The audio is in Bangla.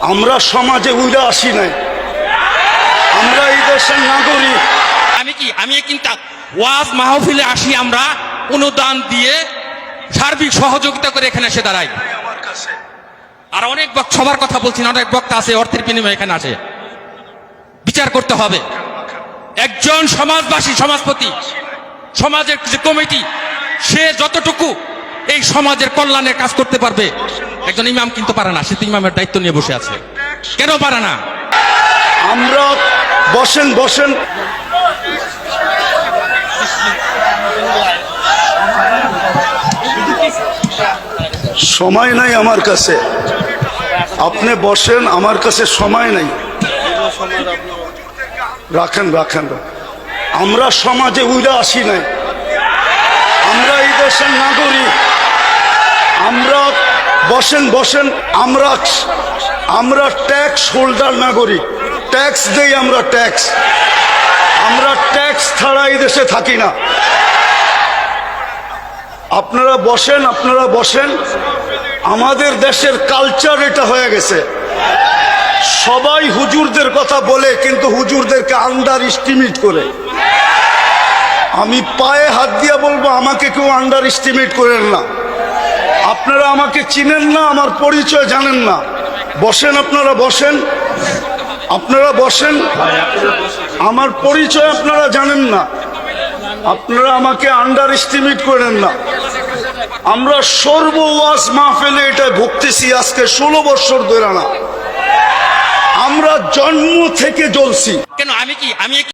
আমরা সমাজে উইরা আসি নাই। আমরা এই দেশের নাগরিক। আমি কি? আমি কিন্তু ওয়াজ মাহফিলে আসি আমরা, অনুদান দিয়ে সার্বিক সহযোগিতা করে এখানে এসে দাঁড়াই। আর অনেক বক্তা সবার কথা বলছি না, অনেক বক্তা আছে, অর্থের বিনিময়ে এখানে আছে। বিচার করতে হবে। একজন সমাজবাসী, সমাজপতি, সমাজের যে কমিটি, সে যতটুকু এই সমাজের কল্যাণের কাজ করতে পারবে একজন ইমাম কিন্তু পারে না, সে ইমামের দায়িত্ব নিয়ে বসে আছে। কেন পারে না? আমরা বসেন বসেন। সময় নাই আমার কাছে। আপনি বসেন, আমার কাছে সময় নাই। রাখেন রাখেন। আমরা সমাজে উইরা আসি নাই। আমরা এই দেশের নাগরিক। বসেন বসেন, আমরা আমরা ট্যাক্স হোল্ডার নাগরিক। ট্যাক্স দেই আমরা ট্যাক্স আমরা ট্যাক্স ছাড়া এই দেশে থাকি না। আপনারা বসেন আপনারা বসেন। আমাদের দেশের কালচার এটা হয়ে গেছে। সবাই হুজুরদের কথা বলে, কিন্তু হুজুরদেরকে আন্ডার এস্টিমেট করে। আমি পায়ে হাত দিয়ে বলব, আমাকে কেউ আন্ডার এস্টিমেট করেন না। আপনারা আমাকে চিনেন না, আমার পরিচয় জানেন না। বসেন আপনারা বসেন। আপনারা বসেন। আমার পরিচয় আপনারা জানেন না। আপনারা আমাকে আন্ডার এস্টিমেট করেন না। আমরা সর্ব ওয়াজ মাহফিলে এটা ভুগতেছি আজকে ষোলো বছর ধরে না। আমরা জন্ম থেকে জ্বলছি। কেন, আমি কি, আমি